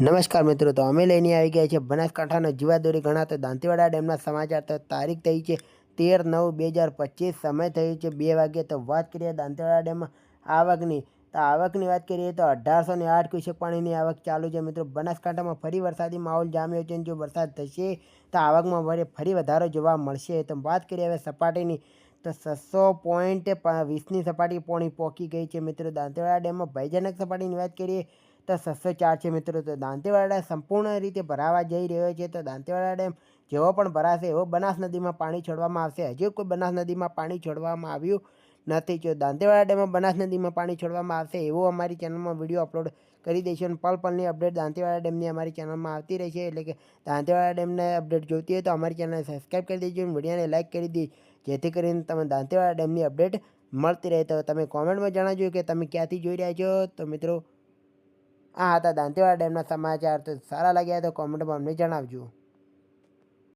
નમસ્કાર મિત્રો, તો અમે લઈને આવી ગયા છે બનાસકાંઠાનો જીવાદોરી ગણાતો દાંતીવાડા ડેમના સમાચાર. તો તારીખ થઈ છે તેર નવ બે હજાર પચીસ, સમય થયું છે બે વાગ્યે. તો વાત કરીએ દાંતીવાડા ડેમમાં આવકની. તો આવકની વાત કરીએ તો અઢારસો ને આઠ ક્યુસેક પાણીની આવક ચાલુ છે મિત્રો. બનાસકાંઠામાં ફરી વરસાદી માહોલ જામ્યો છે જો વરસાદ થશે તો આવકમાં ફરી વધારો જોવા મળશે. તો વાત કરીએ હવે સપાટીની. તો છસો પોઈન્ટ વીસની સપાટી પોણી પોકી ગઈ છે મિત્રો. દાંતેવાડા ડેમમાં ભયજનક સપાટીની વાત કરીએ તો છસો ચાર છે મિત્રો, તો દાંતીવાડા સંપૂર્ણ રીતે ભરાવા જઈ રહ્યો છે. તો દાંતેવાડા ડેમ જેવો પણ ભરાશે એવો બનાસ નદીમાં પાણી છોડવામાં આવશે. હજી કોઈ બનાસ નદીમાં પાણી છોડવામાં આવ્યું નથી. જો દાંતેવાડા ડેમમાં બનાસ નદીમાં પાણી છોડવામાં આવશે એવો અમારી ચેનલમાં વીડિયો અપલોડ કરી દઈશું અને પલ પલની અપડેટ દાંતેવાડા ડેમની અમારી ચેનલમાં આવતી રહેશે. એટલે કે દાંતેવાડા ડેમને અપડેટ જોઈતી હોય તો અમારી ચેનલને સબસ્ક્રાઈબ કરી દેજો અને વિડીયોને લાઇક કરી દઈ જેથી કરીને તમે દાંતેવાડા ડેમની અપડેટ મળતી રહે. તો તમે કોમેન્ટમાં જણાવજો કે તમે ક્યાંથી જોઈ રહ્યા છો. તો મિત્રો આ હતા દાંતેવાડા ડેમના સમાચાર તો સારા લાગ્યા તો કોમેન્ટમાં અમને જણાવજો.